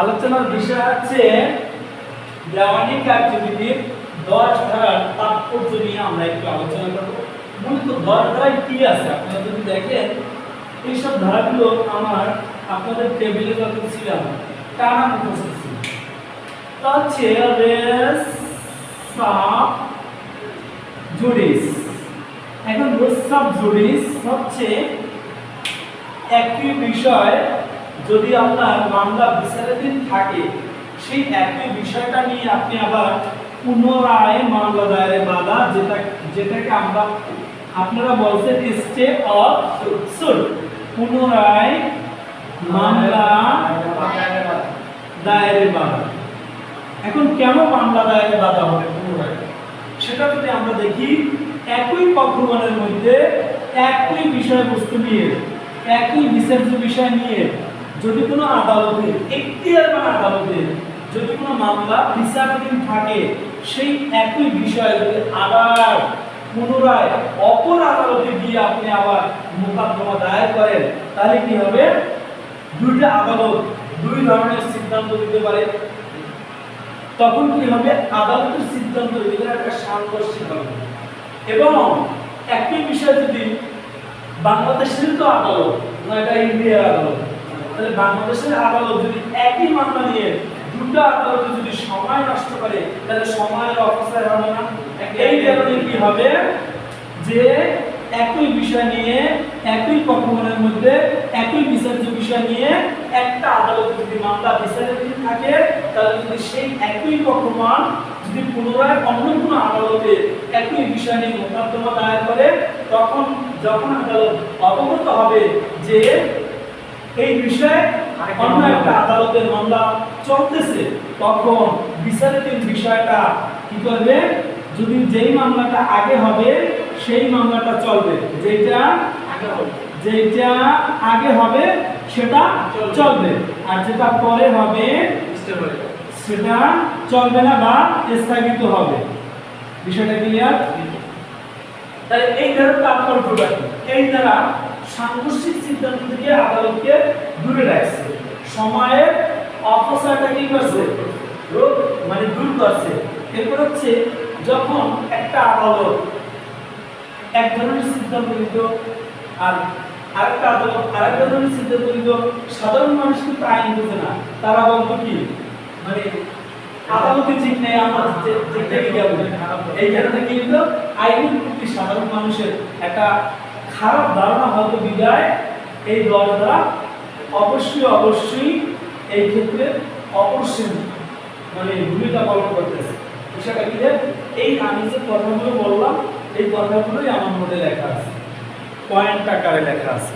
আলোচনার বিষয় হচ্ছে দেওয়ানি কার্যবিধির দশ ধারার তাৎপর্য নিয়ে আমরা একটু আলোচনা করব। মূলত দশ ধারায় কি আছে? আপনারা যদি দেখেন এইসব ধারাগুলো আমার আপনাদের টেবিলে যখন ছিলাম টানা মুখস্থ ছিল। তা হচ্ছে রেস সাপ জুডিস। এখন রেস সাপ জুডিস হচ্ছে একই বিষয় যদি আপনার মামলা বিচারাধীন থাকে, সেই একই বিষয়টা নিয়ে আপনি আবার পুনরায় মামলা দায়েরে বাধা, যেটা, যেটাকে আমরা, আপনারা বলছেন স্টে অফ সুট, পুনরায় মামলা দায়েরে বাধা। এখন কেন মামলা দায়েরে বাধা হবে পুনরায়? সেটা যদি আমরা দেখি, একই পক্ষগণের মধ্যে একই বিষয়বস্তু নিয়ে, একই বিচার্য বিষয় নিয়ে যদি কোনো আদালতে এখতিয়ারবান আদালতে যদি কোনো মামলা বিচারাধীন থাকে, সেই একই বিষয়ে যদি আবার পুনরায় অপর আদালতে গিয়ে আপনি আবার মোকদ্দমা দায়ের করেন, তাহলে কি হবে? দুইটা আদালত দুই ধরনের সিদ্ধান্ত দিতে পারে। তখন কি হবে? আদালতের সিদ্ধান্ত এদের একটা সাংঘর্ষিক হবে এবং একই বিষয় যদি বাংলাদেশের তো আদালত না এটা ইন্ডিয়ার আদালত তাহলে বাংলাদেশের আদালত যদি একই মামলা নিয়ে দুটো আদালতে যদি সময় নষ্ট করে, তাহলে সময়ের অপচয় হবে না? এই কারণে কি হবে? যে একই বিষয় নিয়ে, একই পক্ষগণের মধ্যে একই বিচার্য বিষয় নিয়ে একটা আদালতে যদি মামলা বিচারাধীন থাকে, তাহলে যদি সেই একই পক্ষগণ যদি পুনরায় অন্য কোনো আদালতে একই বিষয় নিয়ে মোকদ্দমা দায়ের করে, তখন যখন আদালত অবগত হবে যে এই বিষয়ে অন্য একটা আদালতের মামলা চলতেছে। তখন বিচারাধীন বিষয়টা কি করবে? যদি যেই মামলাটা আগে হবে সেই মামলাটা চলবে। যেটা আগে হবে। যেটা আগে হবে সেটা চলবে। আর যেটা পরে হবে সেটা চলবে না বা স্থগিত হবে। বিষয়টা ক্লিয়ার তাহলে এই দ্বারা তাৎপর্যটা কি? এই দ্বারা সাংঘর্ষিক সিদ্ধান্ত থেকে আদালতকে দূরে রাখছে সময়ের অপচয়টা কি করছে রোধ মানে দূর করছে এরপর হচ্ছে যখন একটা আদালত এক ধরনের সিদ্ধান্ত নিত আর আরেকটা আদালত আরেক ধরনের সিদ্ধান্ত নিত সাধারণ মানুষ কিন্তু আইন বোঝে না তারা বলতো কি মানে আদালতে ঠিক নেই আমরা যে- যে- দেখে এই কারণে কিন্তু আইনের প্রতি সাধারণ মানুষের একটা খারাপ ধারণা হয়তো বিদায়, এই দল দ্বারা অবশ্যই অবশ্যই এই ক্ষেত্রে অবশ্যই মানে ভূমিকা পালন করতেছে। বিষয়টা কি এই আমি যে কথাগুলো বললাম, এই কথাগুলোই আমার মধ্যে লেখা আছে। পয়েন্ট আকারে লেখা আছে?